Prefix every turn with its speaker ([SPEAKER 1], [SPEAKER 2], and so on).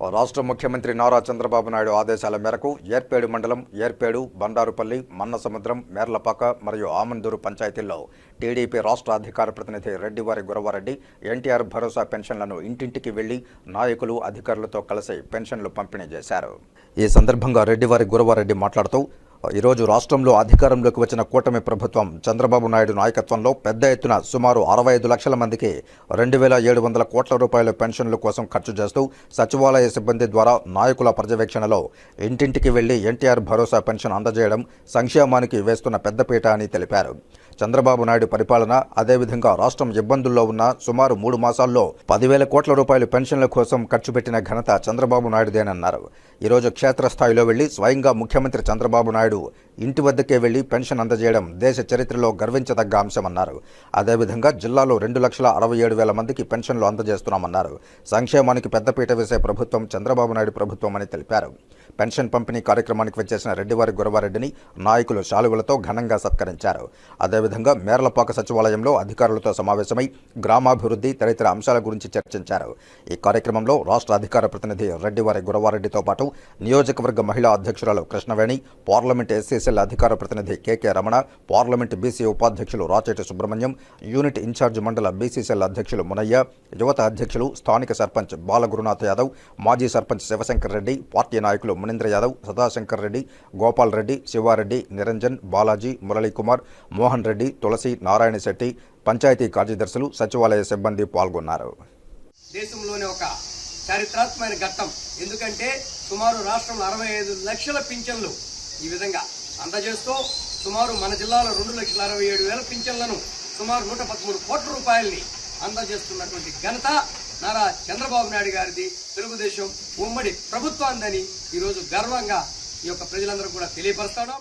[SPEAKER 1] రాష్ట్ర ముఖ్యమంత్రి నారా చంద్రబాబు నాయుడు ఆదేశాల మేరకు ఏర్పేడు మండలం ఏర్పేడు బండారుపల్లి మన్నసముద్రం మేర్లపాక మరియు ఆమందూరు పంచాయతీల్లో టీడీపీ రాష్ట్ర అధికార ప్రతినిధి రెడ్డివారి గురవారెడ్డి ఎన్టీఆర్ భరోసా పెన్షన్లను ఇంటింటికి వెళ్ళి నాయకులు అధికారులతో కలిసి పెన్షన్లు పంపిణీ చేశారు. ఈ సందర్భంగా రెడ్డివారి గురవారెడ్డి మాట్లాడుతూ ఈరోజు రాష్ట్రంలో అధికారంలోకి వచ్చిన కూటమి ప్రభుత్వం చంద్రబాబు నాయుడు నాయకత్వంలో పెద్ద ఎత్తున సుమారు అరవై ఐదు లక్షల మందికి రెండు వేల ఏడు వందల కోట్ల రూపాయల పెన్షన్ల కోసం ఖర్చు చేస్తూ సచివాలయ సిబ్బంది ద్వారా నాయకుల పర్యవేక్షణలో ఇంటింటికి వెళ్ళి ఎన్టీఆర్ భరోసా పెన్షన్ అందజేయడం సంక్షేమానికి వేస్తున్న పెద్దపీట అని తెలిపారు. చంద్రబాబు నాయుడు పరిపాలన అదేవిధంగా రాష్ట్రం ఇబ్బందుల్లో ఉన్న సుమారు మూడు మాసాల్లో పదివేల కోట్ల రూపాయలు పెన్షన్ల కోసం ఖర్చు పెట్టిన ఘనత చంద్రబాబు నాయుడుదేనన్నారు. ఈరోజు క్షేత్రస్థాయిలో వెళ్ళి స్వయంగా ముఖ్యమంత్రి చంద్రబాబు నాయుడు ఇంటి వద్దకే వెళ్ళి పెన్షన్ అందజేయడం దేశ చరిత్రలో గర్వించదగ్గ అంశమన్నారు. అదేవిధంగా జిల్లాలో రెండు లక్షల అరవై ఏడు వేల మందికి పెన్షన్లు అందజేస్తున్నామన్నారు. సంక్షేమానికి పెద్దపీట వేసే ప్రభుత్వం చంద్రబాబు నాయుడు ప్రభుత్వం అని తెలిపారు. పెన్షన్ పంపిణీ కార్యక్రమానికి వచ్చేసిన రెడ్డివారి గురవారెడ్డిని నాయకులు శాలువలతో ఘనంగా సత్కరించారు. అదేవిధంగా మేర్లపాక సచివాలయంలో అధికారులతో సమావేశమై గ్రామాభివృద్ధి తదితర అంశాల గురించి చర్చించారు. ఈ కార్యక్రమంలో రాష్ట్ర అధికార ప్రతినిధి రెడ్డివారి గురవారెడ్డితో పాటు నియోజకవర్గ మహిళా అధ్యక్షురాలు కృష్ణవేణి పార్లమెంట్ ఎస్సీసీల అధికార ప్రతినిధి కెకే రమణ పార్లమెంట్ బీసీ ఉపాధ్యక్షులు రాచేటి సుబ్రహ్మణ్యం యూనిట్ ఇన్ఛార్జ్ మండల బీసీసీఎల్ అధ్యక్షులు మునయ్య యువత అధ్యక్షులు స్థానిక సర్పంచ్ బాలగురునాథ్ యాదవ్ మాజీ సర్పంచ్ శివశంకర్ రెడ్డి పార్టీ నాయకులు మునీంద్ర యాదవ్ సదాశంకర్ రెడ్డి గోపాల్ రెడ్డి శివారెడ్డి నిరంజన్ బాలాజీ మురళీకుమార్ మోహన్ రెడ్డి రెడ్డి తులసి నారాయణ శెట్టి పంచాయతీ కార్యదర్శులు సచివాలయ సిబ్బంది పాల్గొన్నారు.
[SPEAKER 2] దేశంలోనే ఒక చారిత్రాత్మకమైన ఘట్టం. ఎందుకంటే సుమారు రాష్ట్రంలో అరవై ఐదు లక్షల పింఛన్లు ఈ విధంగా అందజేస్తూ సుమారు మన జిల్లాలో రెండు లక్షల అరవై ఏడు వేల పింఛన్లను సుమారు నూట పదమూడు కోట్ల రూపాయల్ని అందజేస్తున్నటువంటి ఘనత నారా చంద్రబాబు నాయుడు గారిది. తెలుగుదేశం ఉమ్మడి ప్రభుత్వాందని ఈరోజు గర్వంగా ఈ యొక్క ప్రజలందరూ కూడా తెలియపరుస్తాడు